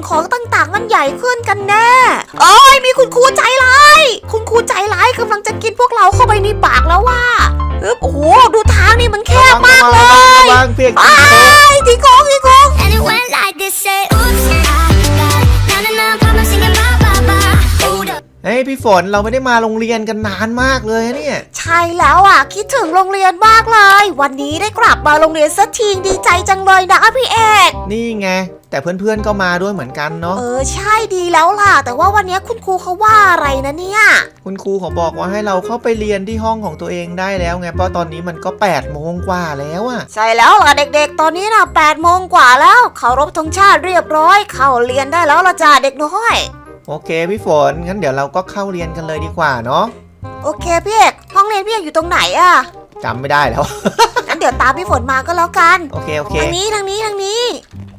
งของต่างๆ มันใหญ่ขึ้นกันแน่เอ้ยมีคุณครูใจร้าย คุณครูใจร้ายกำลังจะกินพวกเราเข้าไปในปากแล้วว่าอึ๊บโอ้โหดูทางนี่มันแคบมากเลระวังยระวังเพียกไอ้ที่โกงที่โกง And it went like this, say, oops, เฮ้ยพี่ฝนเราไม่ได้มาโรงเรียนกันนานมากเลยเนี่ย ใช่แล้วอะ คิดถึงโรงเรียนมากเลย วันนี้ได้กลับมาโรงเรียนสักทีดีใจจังเลยนะพี่เอกนี่ไง แต่เพื่อนๆก็มาด้วยเหมือนกันเนาะเออใช่ดีแล้วล่ะ แต่ว่าวันนี้คุณครูเขาว่าอะไรนะเนี่ยคุณครูเขาบอกว่าให้เราเข้าไปเรียนที่ห้องของตัวเองได้แล้วไงเพราะตอนนี้มันก็8ปดโมงกว่าแล้วอะใช่แล้วล่ะเด็กๆ ตอนนี้นะ8โมงกว่าแล้วเคารพธงชาติเรียบร้อย เข้าเรียนได้แล้วละจ้าเด็กน้อย โอเคพี่ฝนงั้นเดี๋ยวเราก็เข้าเรียนกันเลยดีกว่าเนาะโอเคพี่เอกห้องเรียนพี่เอกอยู่ตรงไหนอะจำไม่ได้แล้ว งั้นเดี๋ยวตามพี่ฝนมาก็แล้วกันโอเคโอเคทางนี้ทางนี้ทางนี้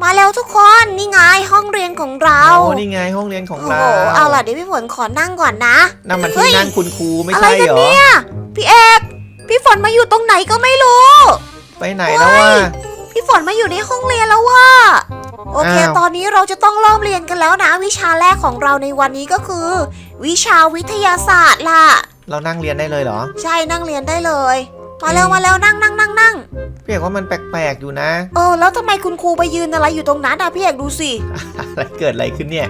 มาแล้วทุกคนนี่ไงห้องเรียนของเราโอ้นี่ไงห้องเรียนของโอ้เราโหเอาล่ะเดี๋ยวพี่ฝนขอนั่งก่อนนะนั่นมันเฮ้ที่ยนั่งคุณครูไม่อะไรใช่กันเหรอเนี่ยพี่เอกพี่ฝนมาอยู่ตรงไหนก็ไม่รู้ ไปไหนแล้ววะ พี่ฝนมาอยู่ในห้องเรียนแล้วว่าโอเคอ้าว ต อนนี้เราจะต้องเริ่มเรียนกันแล้วนะ วิชาแรกของเราในวันนี้ก็คือ วิชาวิทยาศาสตร์ล่ะ เรานั่งเรียนได้เลยเหรอ ใช่นั่งเรียนได้เลย มาเร็วมาเร็วนั่งนั่งนั่งนั่งพี่เอกว่ามันแปลกๆอยู่นะ เออ แล้วทำไมคุณครูไปยืนอะไรอยู่ตรงนั้นอะพี่เอกดูสิ อะไรเกิดอะไรขึ้นเนี่ย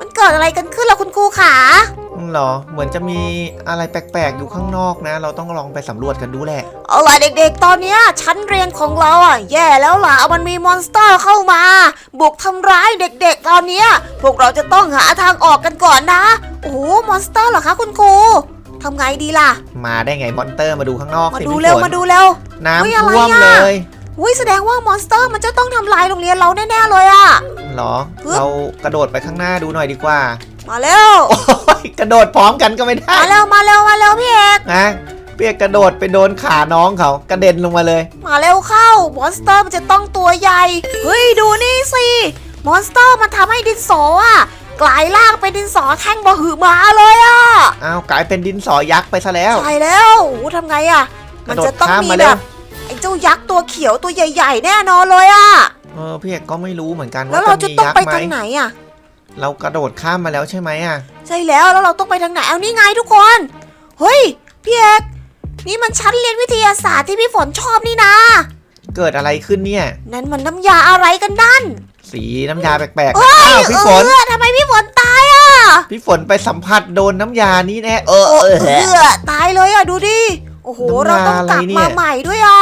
มันเกิดอะไรกันขึ้นล่ะคุณครูขาอืม เหรอ เหมือนจะมีอะไรแปลกๆ อยู่ข้างนอกนะ เราต้องลองไปสำรวจกันดูแหละ เอาล่ะเด็กๆ ตอนเนี้ยชั้นเรียนของเราอะแย่แล้วล่ะมันมีมอนสเตอร์เข้ามา บุกทำร้ายเด็กๆ ตอนเนี้ยพวกเราจะต้องหาทางออกกันก่อนนะ โอ้โหมอนสเตอร์เหรอคะคุณครูทำไงดีล่ะ มาได้ไงมอนเตอร์มาดูข้างนอกมาสิดูพี่เร็วฝนมาดูเร็ว น้ำเฮ้ยอะไรท่วมอะ เลย อุ้ยแสดงว่ามอนสเตอร์มันจะต้องทำลายโรงเรียนเราแน่ๆเลยอะเหรอปึ๊บเรากระโดดไปข้างหน้าดูหน่อยดีกว่า มาเร็วโอ้ยกระโดดพร้อมกันก็ไม่ได้ มาเร็วมาเร็วมาเร็วพี่เอกนะเปียกกระโดดไปโดนขาน้องเขากระเด็นลงมาเลย มาเร็วเข้ามอนสเตอร์มันจะต้องตัวใหญ่ เฮ้ยดูนี่สิมอนสเตอร์มันทำให้ดินสออะกลายร่างเป็นดินสอแท่งบะหือมาเลยอะอ้าวกลายเป็นดินสอยักษ์ไปซะแล้ว ใช่แล้วโอ้โหทำไงอะ มันจะต้องมีกระโดดข้ามมาแบเร็วบไอ้ เจ้ายักษ์ตัวเขียวตัวใหญ่ ๆ แน่นอนเลยอะเออพี่เอกก็ไม่รู้เหมือนกันแล้วว่าเราจะจะมีต้องยักไปษ์ไหมทางไหนอะเรากระโดดข้ามมาแล้วใช่ไหมอะใช่แล้วแล้วเราต้องไปทางไหนเอานี่ไงทุกคนเฮ้ยพี่เอกนี่มันชั้นเรียนวิทยาศาสตร์ที่พี่ฝนชอบนี่นะ เกิดอะไรขึ้นเนี่ย นั่นมันน้ำยาอะไรกันนั่นสีน้ำยาแปลกๆเอ้ยอ้าวพี่ฝน เออทำไมพี่ฝนตายอะพี่ฝนไปสัมผัสโดนน้ำยานี้แน่เออโอ้เออเออตายเลยอะดูดิโอ้โห น้ำยาเราต้องกลับอะไรเนี่มาย ใหม่ด้วยอะ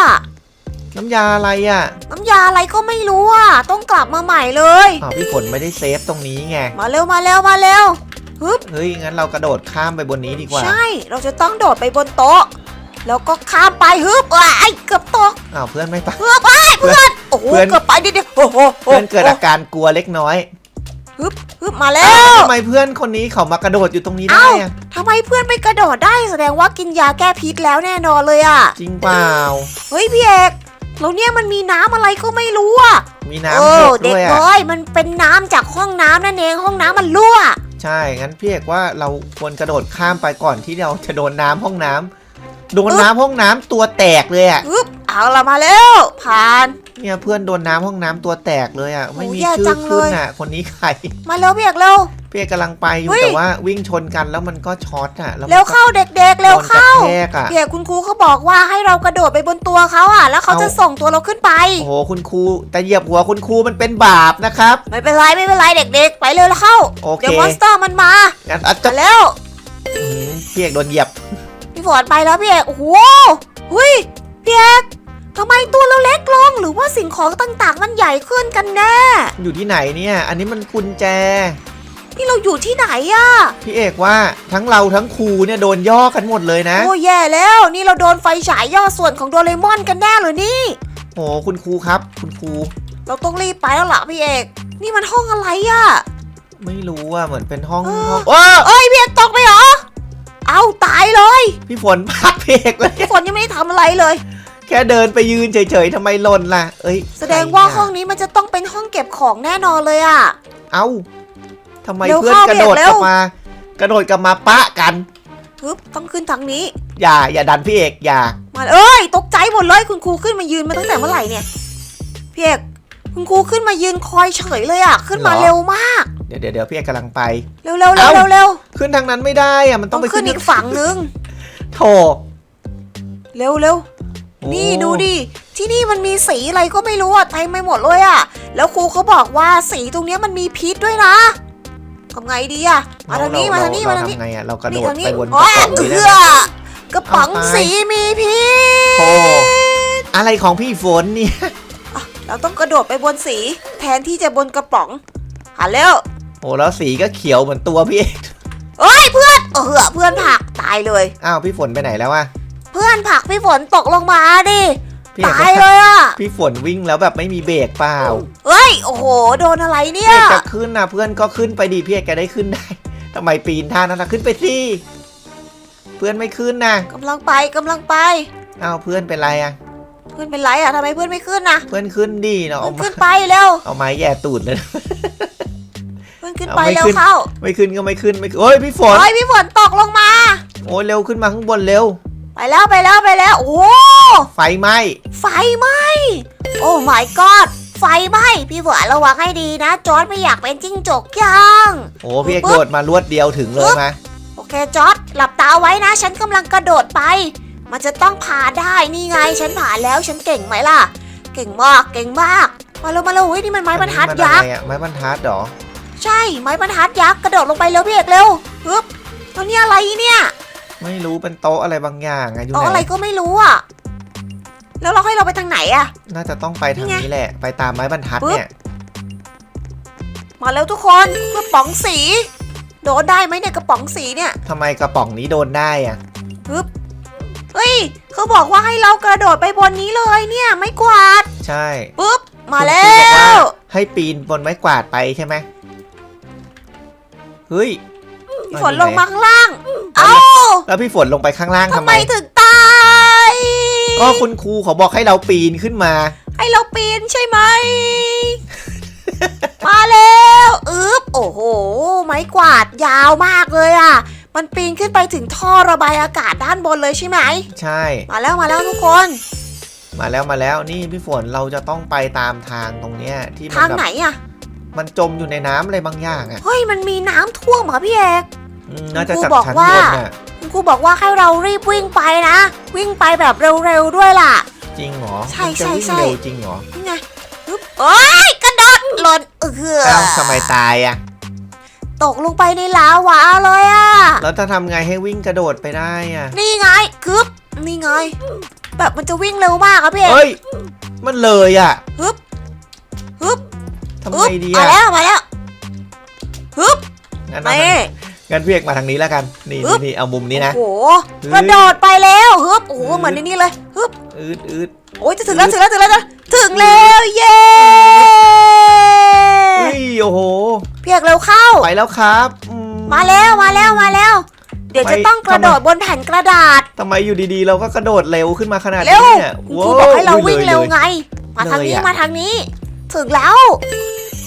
น้ำยาอะไรอะน้ำยาอะไรก็ไม่รู้อะ ต้องกลับมาใหม่เลย อ้าวพี่ฝนไม่ได้เซฟตรงนี้ไง มาเร็วมาเร็วมาเร็วฮึบเฮ้ย งั้นเรากระโดดข้ามไปบนนี้ดีกว่า ใช่ เราจะต้องโดดไปบนโต๊ะ แล้วก็ข้ามไปฮึบว้ายเกือบตกอ้าวเพื่อนไม่ไปฮึบว้ายเพื่อนโอ้โหเพื่อน เกือบไปนิดเดียวโอ้โหเพื่อนเกิดอาการกลัวเล็กน้อย ฮึบฮึบมาแล้อ้าววทำไมเพื่อนคนนี้เขามากระโดดอยู่ตรงนี้ได้เอ้าอะทำไมเพื่อนไม่กระโดดได้แสดงว่ากินยาแก้พิษแล้วแน่นอนเลยอะ จริงเปล่า เฮ้ยพี่เอกแล้วเนี่ยมันมีน้ำอะไรก็ไม่รู้อะ มีเอน้ำอเห็ดเด็ด้กวยน้อะอยมันเป็นน้ำจากห้องน้ำนั่นเองห้องน้ำมันรั่ว ใช่ งั้นพี่เอกว่าเราควรกระโดดข้ามไปก่อนที่เราจะโดนน้ำห้องน้ำโดนน้ำห้องน้ำตัวแตกเลยอะฮึบ เอาละมาแล้วผ่าน เนี่ยเพื่อนโดนน้ำห้องน้ำตัวแตกเลยอะ ไม่มีโอ้แย่ชื่จัองเลย ขึ้นอะ คนนี้ใคร มาเร็วพี่เอกเร็วพี่เอกกำลังไปอยู่เฮ้ย แต่ว่าวิ่งชนกันแล้วมันก็ช็อตอะ แล้วมันเร็วก็เข้าเด็กๆเร็วเข้าโดนกระแทกอะพี่เอกคุณครูเขาบอกว่าให้เรากระโดดไปบนตัวเขาอะ แล้วเขาเอาจะส่งตัวเราขึ้นไป โอ้โหคุณครูแต่เหยียบหัวคุณครูมันเป็นบาปนะครับ ไม่เป็นไรไม่เป็นไรเด็กๆ ไปเร็วแล้วเข้าโอเค เดี๋ยวมอนสเตอร์มันมางั้นอาจจะมาแล้วอืมพี่เอกโดนเหยียบพี่ฝนไปแล้วพี่เอกโอ้โหเฮ้ยพี่เอก ทำไมตัวเราเล็กลงหรือว่าสิ่งของต่างๆ มันใหญ่ขึ้นกันแน่ อยู่ที่ไหนเนี่ย อันนี้มันกุญแจ นี่เราอยู่ที่ไหนอะพี่เอกว่าทั้งเราทั้งครูเนี่ยโดนย่อกันหมดเลยนะ โอ้แย่แล้ว นี่เราโดนไฟฉายย่อส่วนของโดเรมอนกันแน่เลยนี่ โอ้โหคุณครูครับ คุณครู เราต้องรีบไปแล้วล่ะพี่เอก นี่มันห้องอะไรอะไม่รู้อะเหมือนเป็นห้องเออห้องว้าเอ้ยพี่เอกตกไปเหรอ เอาตายเลย พี่ฝนพักพี่เอกเลยพี่ฝนยังไม่ได้ทำอะไรเลย แค่เดินไปยืนเฉยๆทำไมหล่นล่ะ เอ้ยแสดงว่าใครห้องนี้มันจะต้องเป็นห้องเก็บของแน่นอนเลยอะเอ้าทำไมเร็วเพื่อนเข้ากระโดดพี่เอกเร็กวลับมา กระโดดกลับมาปะกันฮึบต้องขึ้นทางนี้ อย่า อย่าดันพี่เอกอย่ามาเอ้ย ตกใจหมดเลยคุณครูขึ้นมายืนมาตั้งแต่เมื่อไหร่เนี่ยพี่เอกคุณครูขึ้นมายืนคอยเฉยเลยอะ ขึ้นมาเหรอเร็วมากเดี๋ยวเดี๋ยวเดี๋ยวพี่เอกกำลังไป เร็วเร็วเร็วเอ้าเร็วเร็วขึ้นทางนั้นไม่ได้อะมันต้ต้อองงไปขึ้นอีกฝั่งนึงโถเร็วเร็วโอ้ นี่ดูดิที่นี่มันมีสีอะไรก็ไม่รู้อะเต็มไปหมดเลยอะแล้วครูเขาบอกว่าสีตรงเนี้ยมันมีพิษด้วยนะทำไงดีอะมาทางนี้เรมาทางนี้เรมาทางนี้ทำไงอะเรากระโดนี่ดทางนี้ไปบนกโอ้ระยป๋องนี้เอืได้อไหมกระป๋องเอาไปสีมีพิษโถอะไรของพี่ฝนเนี่ยเราต้องกระโดดไปบนสี แทนที่จะบนกระป๋องหาเร็วโอ้แล้วสีก็เขียวเหมือนตัวพี่เอกเอ้ยเพื่อนเออเพื่อนผลักตายเลยอ้าวพี่ฝนไปไหนแล้วอะเพื่อนผลักพี่ฝนตกลงมาดิพี่เอกตายเลยอะพี่ฝนวิ่งแล้วแบบไม่มีเบรกเปล่าเฮ้ยโอ้โห โดนอะไรเนี่พี่ย เอกจะขึ้นนะเพื่อนก็ขึ้นไปดีพี่เอกแกได้ขึ้นได้ ทำไมปีนท่านั้นนะขึ้นไปสิเพื่อนไม่ขึ้นนะกำลังไปกำลังไปอ้าวเพื่อนเป็นไรอะเพื่อนเป็นไรอะทำไมเพื่อนไม่ขึ้นนะเพื่อนขึ้นดิเราเพื่เอาอนมาขึ้นไปเร็วเอาไม้แย่ตูดเลย เพื่อนขึ้นเอาไปไม่เร็วขึ้น เข้าไม่ขึ้นก็ไม่ขึ้นไม่ขึ้นโอ้ยพี่ฝน เฮ้ยพี่ฝนตกลงมา โอ้ยเร็วขึ้นมาข้างบนเร็ว ไปแล้วไปแล้วไปแล้ว โอ้โหไฟไหม้ไฟไหม้โอ้ my god ไฟไหม้พี่ฝนระวังให้ดีนะ จอร์ดไม่อยากเป็นจิ้งจกย่างโอ้พี่เอกโดดมารวดเดียวถึงเลยมาโอเคจอร์ดหลับตาไว้นะ ฉันกำลังกระโดดไป มันจะต้องผ่าได้นี่ไง ฉันผ่าแล้วฉันเก่งไหมล่ะ เก่งมากเก่งมากมาเร็วมาเร็วเฮ้ยนี่มันไม้บรรทัดอันนี้ยัมันกอะไรษ์อะไม้บรรทัดเหรอ ใช่ไม้บรรทัดยักษ์กระโดดลงไปเร็วพี่เอกเร็วฮึบแล้วนี่อะไรเนี่ย ไม่รู้เป็นโต๊ะอะไรบางอย่างอะอยู่เอาไหอะไรนก็ไม่รู้อะ แล้วเราให้เราไปทางไหนอะ น่าจะต้องไปทางนี่ไงนี้แหละ ไปตามไม้บรรทัดปึ๊บ เนี่ย มาแล้วทุกคนกระป๋องสี โดนได้ไหมเนี่ยกระป๋องสีเนี่ยทำไมกระป๋องนี้โดนได้อะฮึบเฮ้ยเขาบอกว่าให้เรากระโดดไปบนนี้เลยเนี่ยไม่กวาดใช่ปุ๊บมาคุณแล้ครูบอกาวให้ปีนบนไม้กวาดไปใช่ไหมเฮ้ย พี่ฝนลงมาข้างล่าง เอ้าแล้วพี่ฝนลงไปข้างล่างทำทำไมไม ถึงตาย ก็คุณครูเขาบอกให้เราปีนขึ้นมา ให้เราปีนใช่ไหม มาแล้วอึ๊บโอ้โห ไม้กวาดยาวมากเลยอะ มันปีนขึ้นไปถึงท่อระบายอากาศด้านบนเลยใช่ไหม ใช่ มาแล้วมาแล้วทุกคน มาแล้วมาแล้วนี่พี่ฝนเราจะต้องไปตามทางตรงเนี้ยที่มัทางแบบไหนอะ มันจมอยู่ในน้ำอะไรบางอย่างอะเฮ้ยมันมีน้ำท่วมเหรอพี่เอกอืมน่าจะครูจากบอกชั้นว่าบนน่ะคุณครูบอกว่าให้เรารีบวิ่งไปนะ วิ่งไปแบบเร็วๆด้วยล่ะ จริงเหรอใช่มันจะวิ่งใช่ใช่ เร็วจริงเหรอนี่ไงอึ๊บโอ้ยกระโดดหล่นเอออ้าวทำไมตายอะ ตกลงไปในลาวาเลยอะ แล้วจะทำไงให้วิ่งกระโดดไปได้อะ นี่ไงกึ๊บนี่ไง แบบมันจะวิ่งเร็วมากอะพี่เอกเฮ้ย มันเลยอะฮึบฮึบ ทำฮึไงบดีมาอะแล้วมาแล้วฮึบงั้นเอานี่งั้นพี่เอกมาทางนี้แล้วกัน นี่อึ๊นี่บนี่เอามุมนี้นะ โอ้โหฮึบกระโดดไปแล้วฮึบโอ้โหฮึบเหมือนในนี้เลยฮึบอืดอืดโอ้ยจะถึงแล้วถึงแล้วถึงแล้วถึงแล้วเย้เฮ้ยโอ้โหพี่เอกเร็วเข้า ไปแล้วครับอืมาแล้วมาแล้วมาแล้ว เดี๋ยวจะไปต้องกระโดดทำไมบนแผ่นกระดาษทำไมอยู่ดีๆ เราก็กระโดดเร็วขึ้นมาขนาดเร็นี้วเนี่ยคุณครูบอกให้เราวิ่งเร็วลยไง มาทางนี้เลยอะมาทางนี้ ถึงแล้ว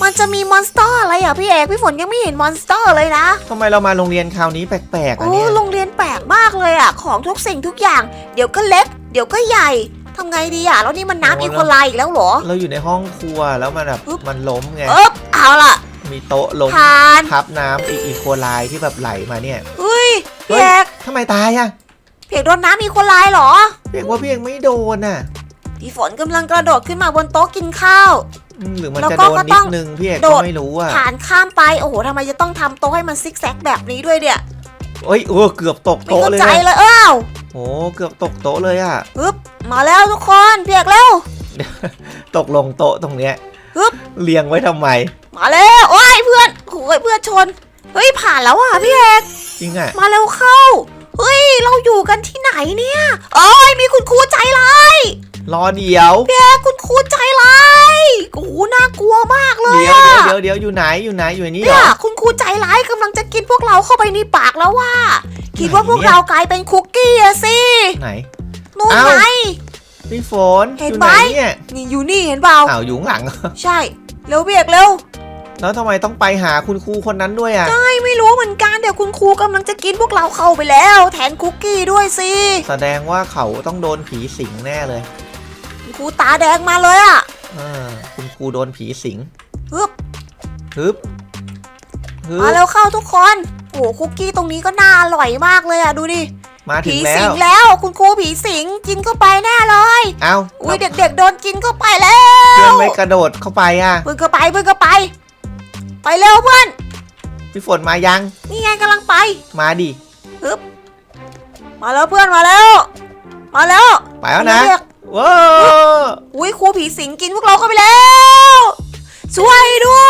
มันจะมีมอนสเตอร์อะไรอะพี่เอกพี่ฝนยังไม่เห็นมอนสเตอร์เลยนะทำไมเรามาโรงเรียนคราวนี้แปลกๆอะโอ้เนี่ยโรงเรียนแปลกมากเลยอะ ของทุกสิ่งทุกอย่าง เดี๋ยวก็เล็ก เดี๋ยวก็ใหญ่ทำไงดีอะแล้วนี่มันน้ำอีโคไลอีกแล้วเหรอ เราอยู่ในห้องครัวแล้วมันแบบอึ๊บ มันล้มไง เอ๊บเอาล่ะมีโต๊ะล้มทานทับน้ำอีอีโคไลที่แบบไหลมาเนี่ยเฮ้ยเฮ้พี่ยเอกทำไมตายอะพี่เอกโดนน้ำอีโคไลเหรอ เพียงว่าเพียงไม่โดนอะ พี่ฝนกำลังกระโดดขึ้นมาบนโต๊ะกินข้าวอืม หรือมันแล้วจะก็โดนก็นิต้ดองนึงพี่เอกโดก็ดไม่รู้อะผ่านข้ามไปโอ้โหทำไมจะต้องทำโต๊ะให้มันซิกแซกแบบนี้ด้วยเนี่ยเอ้ยโอ้เกือบตกไม่โต๊ะเข้าเลยใจนะเลยอ้าวโอ้เกือบตกโต๊ะเลยอะฮึบมาแล้วทุกคนพี่เอกเร็วตกลงโต๊ะตรงเนี้ยฮึบเรียงไว้ทำไม มาแล้วโอ้ยเพื่อนโอ้ยเพื่อนชนเฮ้ยผ่านแล้วอะพี่เอกจริงอะมาเร็วเข้าเฮ้ยเราอยู่กันที่ไหนเนี่ยโอ้ยมีคุณครูใจร้ายรอเดี๋ยวแกคุณครูใจร้าย โอ้โหน่ากลัวมากเลยเดี๋ยวอะเดี๋ยวเดี๋ยวอยู่ไหนอยู่ไหนอยู่ในนี้เหรเนี่ยอคุณครูใจร้ายกำลังจะกินพวกเราเข้าไปในปากแล้วว่า คิดว่าไหนพวกเนี่ยเรากลายเป็นคุกกี้อะสิไหน นู่นเอ้า ไง พี่ฝนเห็อนยู่ไหม ไหนเนี่ยนี่อยู่นี่เห็นเปล่าอ้าวอยู่ข้างหลังใช่เร็วเบียกเร็วแล้วทำไมต้องไปหาคุณครูคนนั้นด้วยอะใช่ไม่รู้เหมือนกันเดี๋ยวคุณครูกำลังจะกินพวกเราเข้าไปแล้ว แทนคุกกี้ด้วยสิแสดงว่าเขาต้องโดนผีสิงแน่เลย คุณครูตาแดงมาเลยอะเออ คุณครูโดนผีสิงฮึบฮึบฮึมาบเร็วเข้าทุกคน โอ้คุกกี้ตรงนี้ก็น่าอร่อยมากเลยอะดูดิมาถึผีงแล้สิวงแล้วคุณครูผีสิงกินเข้าไปแน่เลย เอ้าอุ้ยเด็กๆโดนกินเข้าไปแล้เพื่อนวไม่กระโดดเข้าไปอะเพื่อนก็ไปเพื่อนก็ไป ไปเร็วเพื่อนพี่ฝนมายังนี่ไงกำลังไปมาดิมาแล้วเพื่อนมาแล้ว มาแล้ว ไปแล้วนะ เรียก ว้าวอุ้ยครูผีสิงกินพวกเราเข้าไปแล้ว ช่วยด้ว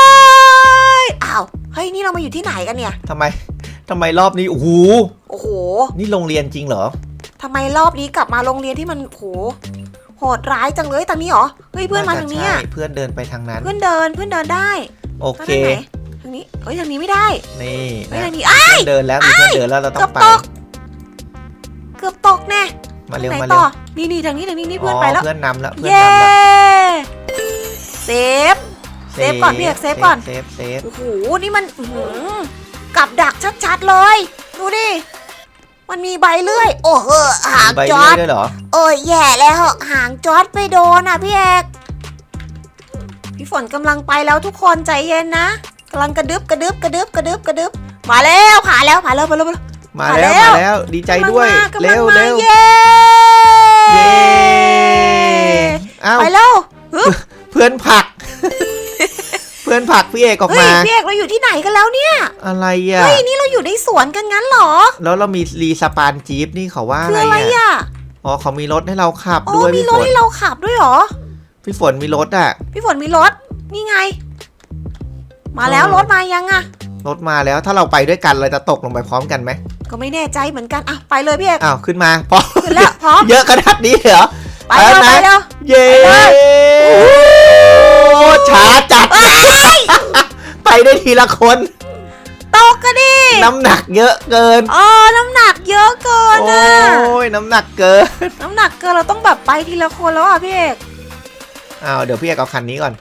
ยอ้าวเฮ้ยนี่เรามาอยู่ที่ไหนกันเนี่ยทำไมทำไมรอบนี้โอ้โหโอ้โหนี่โรงเรียนจริงเหรอทำไมรอบนี้กลับมาโรงเรียนที่มันโหโหดร้ายจังเลยทางนี้เหรอเฮ้ยเพื่อนมาทางนี้ใช่อะเพื่อนเดินไปทางนั้นเพื่อนเดินเพื่อนเดินได้โอเค ทางไหนทางนี้เฮ้ยทางนี้ไม่ได้นี่เฮ้ยนะทางนี้อ้าเพื่อนเดินแล้วมีเพื่อนเดินแล้วเราต้เกืออบงไปตกเกือบตกแน่ มาเร็วไหนมาเร็ต่วอนี่นี่ทางนี้ทางนี้นี่เพื่อนไปแล้วเพื่อนนำแล้วเพื่อนเย้นำแล้วเซฟเซฟก่อนพี่เอกเซฟก่อนเซฟเซฟโอ้โหนี่มันอื้อหือกับดักชัดๆเลย ดูดิมันมีใบเลื่อย โอ้โหหางใบจเลื่ออยดด้วยเหรอโอ้ยแย่แล้วหางจอดไปโดนอะพี่เอกพี่ฝนกำลังไปแล้วทุกคนใจเย็นนะกำลังกระดึบกระดึบกระดึบกระดึบกระดึบมาแล้วผ่านแล้วผ่านแล้วผ่านแล้วผ่านแล้ว มามาแล้วแล้วมาแล้วดีใจด้วยกำลังเร็วมาเร็วเย้เย้เอ้าไปแล้วฮึบเพื่อนผลัก เพื่อนผลักพี่เอกออกเฮ้ยมาพี่เอกเราอยู่ที่ไหนกันแล้วเนี่ย อะไรอะเฮ้ยนี่เราอยู่ในสวนกันงั้นเหรอ แล้วเรามีรีสปานจี๊ปนี่เขาว่าคืออะอะไรไรอะอะอ๋อเขามีรถให้เราขับอ๋ด้อวยมีพี่รฝถนให้เราขับด้วยเหรอพี่ฝนมีรถอะ พี่ฝนมีรถนี่ไง มาแล้วเออรถมายังอะรถมาแล้วถ้าเราไปด้วยกันเราจะตกลงไปพร้อมกันไหม ก็ไม่แน่ใจเหมือนกันอะไปเลยพี่เอกอ้าวขึ้นมาพอขึ้นแล้วพร้อมเยอะขนาดนี้เหรอไปเลยไปไปแล้วนะเลยเย้ไปเลยโอ้ช้าจัดไปได้ทีละคนตกกันดิน้ำหนักเยอะเกินอ๋อน้ำหนักเยอะเกินโอ้อะยน้ำหนักเกิน น้ำหนักเกินเราต้องแบบไปทีละคนแล้วอะพี่เอกอ้าวเดี๋ยวพี่เอกเอาคันนี้ก่อน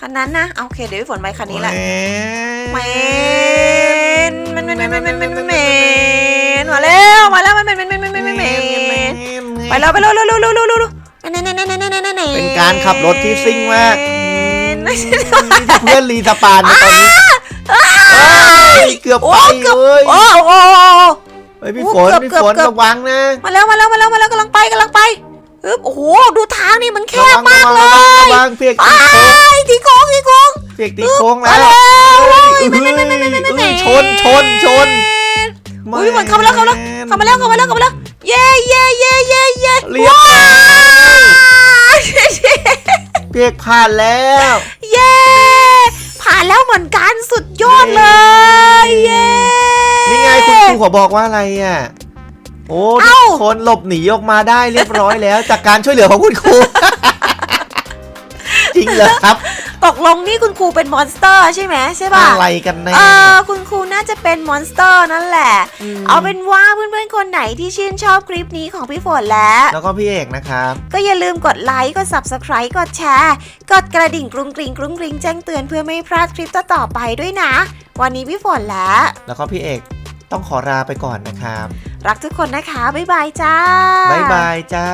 คันนั้นนะเอาโอเคเดี๋ยวพี่ฝนไปคันนี้แหละแหเมมนมันมันมันมันมันมันมัน นมาแล้วมาแล้วมันมันมันมันมันมันมันไปแล้วไปแล้วเร็วเร็วเร็วเร็วเร็วเร็วเป็นการขับรถที่ซิ่งมากเพื่อนรีสปานในตอนนี้เอ้ยเกือบโอ้ไปเกือบเลยโอ้โหเฮ้ยพี่โอ้ฝนเกือบพี่เกือบฝนเกือบระวังนะ มาแล้วมาแล้วมาแล้วมาแล้วกำลังไปกำลังไปอึ๊บโอ้โหดูทางนี่มันแคระบวังมากระเลวังระวังยระวังเพียกไปตีโค้งที่โค้งที่โค้งเพียกตีโค้งมาแล้วแล้วเอ้ยเอ้ยชนชนชน อุ้ยมันเข้ามาแล้วเข้ามาแล้วเข้ามาแล้วเข้ามาแล้วเข้ามาแล้วเย่เย่เย่เย่เย่เรียบร้อยว้าวเพียกผ่านแล้ว เย่ผ่านแล้วเหมือนกันสุดยอดเลยเย่นี่ไงคุณครูขอบอกว่าอะไรอะโอ้เอ้าทุกคนหลบหนีออกมาได้เรียบร้อยแล้ว จากการช่วยเหลือของคุณครูจริงเหรอครับ ตกลงนี่คุณครูเป็นมอนสเตอร์ใช่ไหมใช่ป่ะอะไรกันแน่เออคุณครูน่าจะเป็นมอนสเตอร์นั่นแหละมเอาเป็นว่าเพื่อนๆคนไหนที่ชื่นชอบคลิปนี้ของพี่ฝนแล้ว แล้วก็พี่เอกนะครับ ก็อย่าลืมกดไลค์กด subscribe กดแชร์ กดกระดิ่งกรุงกริงกรุงกริงแจ้งเตือนเพื่อไม่พลาดคลิปต่อๆไปด้วยนะ วันนี้พี่ฝนแล้วแล้วก็พี่เอกต้องขอลาไปก่อนนะครับ รักทุกคนนะคะบ๊ายบายจ้าบ๊ายบายจ้า